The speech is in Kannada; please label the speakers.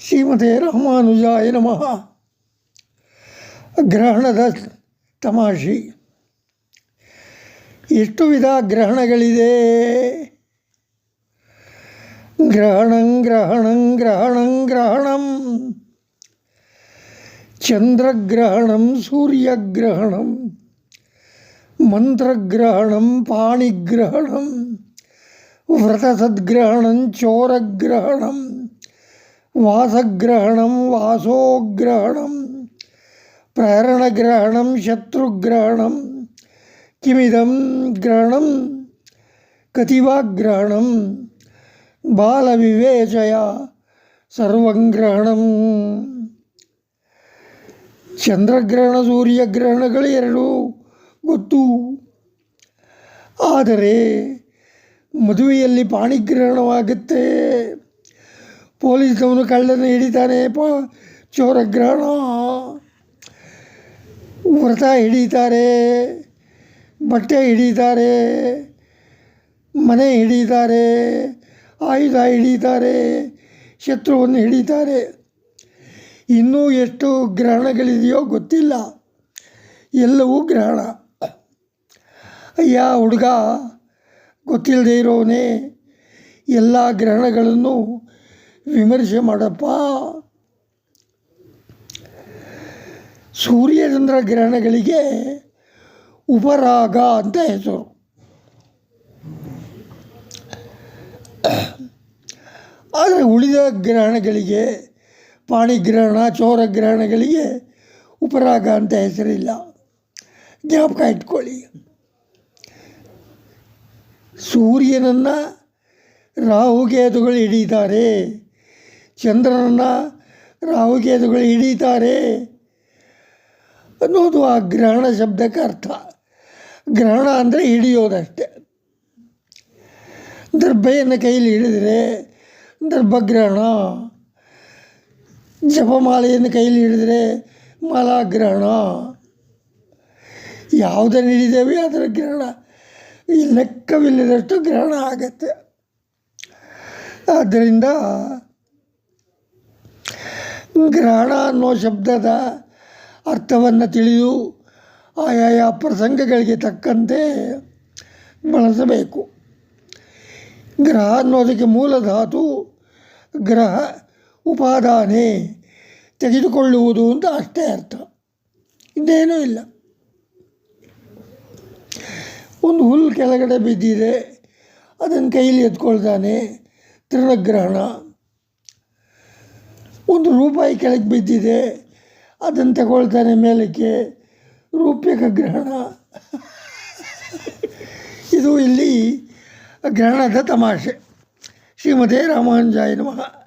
Speaker 1: ಶ್ರೀಮತೆ ರಾಮಾನುಜಾಯ ನಮಃ ಗ್ರಹಣದ ತಮಾಷೆ ಎಷ್ಟು ವಿಧ ಗ್ರಹಣಗಳಿದೆ ಗ್ರಹಣಂ ಗ್ರಹಣಂ ಗ್ರಹಣಂ ಗ್ರಹಣಂ ಚಂದ್ರಗ್ರಹಣಂ ಸೂರ್ಯಗ್ರಹಣಂ ಮಂತ್ರಗ್ರಹಣಂ ಪಾಣಿಗ್ರಹಣಂ ವ್ರತಸದ್ಗ್ರಹಣಂ ಚೋರಗ್ರಹಣಂ ವಾಸಗ್ರಹಣಂ, ವಾಸೋಗ್ರಹಣಂ, ಪ್ರೇರಣಗ್ರಹಣಂ, ಶತ್ರುಗ್ರಹಣಂ, ಕಿಮಿದಂ ಗ್ರಹಣಂ, ಕತಿವಾಗ್ರಹಣಂ, ಬಾಲವಿವೇಚಯ ಸರ್ವಂಗ್ರಹಣಂ. ಚಂದ್ರಗ್ರಹಣ, ಸೂರ್ಯಗ್ರಹಣಗಳು ಎರಡು ಗೊತ್ತು. ಆದರೆ ಮದುವೆಯಲ್ಲಿ ಪಾಣಿಗ್ರಹಣವಾಗುತ್ತೆ. ಪೊಲೀಸವನು ಕಳ್ಳನ್ನು ಹಿಡಿತಾನೆ, ಪ, ಚೋರಗ್ರಹಣ. ವ್ರತ ಹಿಡಿತಾರೆ, ಬಟ್ಟೆ ಹಿಡಿತಾರೆ, ಮನೆ ಹಿಡಿತಾರೆ, ಆಯುಧ ಹಿಡಿತಾರೆ, ಶತ್ರುವನ್ನು ಹಿಡಿತಾರೆ. ಇನ್ನೂ ಎಷ್ಟು ಗ್ರಹಣಗಳಿದೆಯೋ ಗೊತ್ತಿಲ್ಲ. ಎಲ್ಲವೂ ಗ್ರಹಣ. ಅಯ್ಯ ಹುಡುಗ ಗೊತ್ತಿಲ್ಲದೆ ಇರೋವನೇ, ಎಲ್ಲ ಗ್ರಹಣಗಳನ್ನು ವಿಮರ್ಶೆ ಮಾಡಪ್ಪ. ಸೂರ್ಯಚಂದ್ರ ಗ್ರಹಣಗಳಿಗೆ ಉಪರಾಗ ಅಂತ ಹೆಸರು. ಆದರೆ ಉಳಿದ ಗ್ರಹಣಗಳಿಗೆ ಪಾಣಿಗ್ರಹಣ, ಚೌರಗ್ರಹಣಗಳಿಗೆ ಉಪರಾಗ ಅಂತ ಹೆಸರಿಲ್ಲ. ಜ್ಞಾಪಕ ಇಟ್ಕೊಳ್ಳಿ. ಸೂರ್ಯನನ್ನು ರಾಹುಕೇತುಗಳು ಹಿಡಿತಾರೆ ಚಂದ್ರನನ್ನು ರಾಹುಕೇತುಗಳು ಹಿಡಿತಾರೆ ಅನ್ನೋದು ಆ ಗ್ರಹಣ ಶಬ್ದಕ್ಕೆ ಅರ್ಥ. ಗ್ರಹಣ ಅಂದರೆ ಹಿಡಿಯೋದಷ್ಟೆ. ದರ್ಭೆಯನ್ನು ಕೈಯಲ್ಲಿ ಹಿಡಿದರೆ ದರ್ಭಗ್ರಹಣ. ಜಪಮಾಲೆಯನ್ನು ಕೈಯಲ್ಲಿ ಹಿಡಿದರೆ ಮಾಲಾಗ್ರಹಣ. ಯಾವುದನ್ನು ಹಿಡಿದೇವೆ ಅದರ ಗ್ರಹಣ. ಈ ಲೆಕ್ಕವಿಲ್ಲದಷ್ಟು ಗ್ರಹಣ ಆಗತ್ತೆ. ಆದ್ದರಿಂದ ಗ್ರಹಣ ಅನ್ನೋ ಶಬ್ದದ ಅರ್ಥವನ್ನು ತಿಳಿದು ಆಯಾಯ ಪ್ರಸಂಗಗಳಿಗೆ ತಕ್ಕಂತೆ ಬಳಸಬೇಕು. ಗ್ರಹ ಅನ್ನೋದಕ್ಕೆ ಮೂಲ ಧಾತು ಗ್ರಹ ಉಪಾದಾನೆ ತೆಗೆದುಕೊಳ್ಳುವುದು ಅಂತ ಅಷ್ಟೇ ಅರ್ಥ. ಇನ್ನೇನೂ ಇಲ್ಲ. ಒಂದು ಹುಲ್ಲು ಕೆಳಗಡೆ ಬಿದ್ದಿದೆ. ಅದನ್ನು ಕೈಲಿ ಎತ್ಕೊಳ್ತಾನೆ. ತೃಣಗ್ರಹಣ. ಒಂದು ರೂಪಾಯಿ ಕೆಳಗೆ ಬಿದ್ದಿದೆ, ಅದನ್ನು ತಗೊಳ್ತಾನೆ ಮೇಲಕ್ಕೆ ರೂಪ್ಯಕ ಗ್ರಹಣ. ಇದು ಇಲ್ಲಿ ಗ್ರಹಣದ ತಮಾಷೆ. ಶ್ರೀಮತಿ ರಾಮಾನುಜಾಯ ನಮಃ.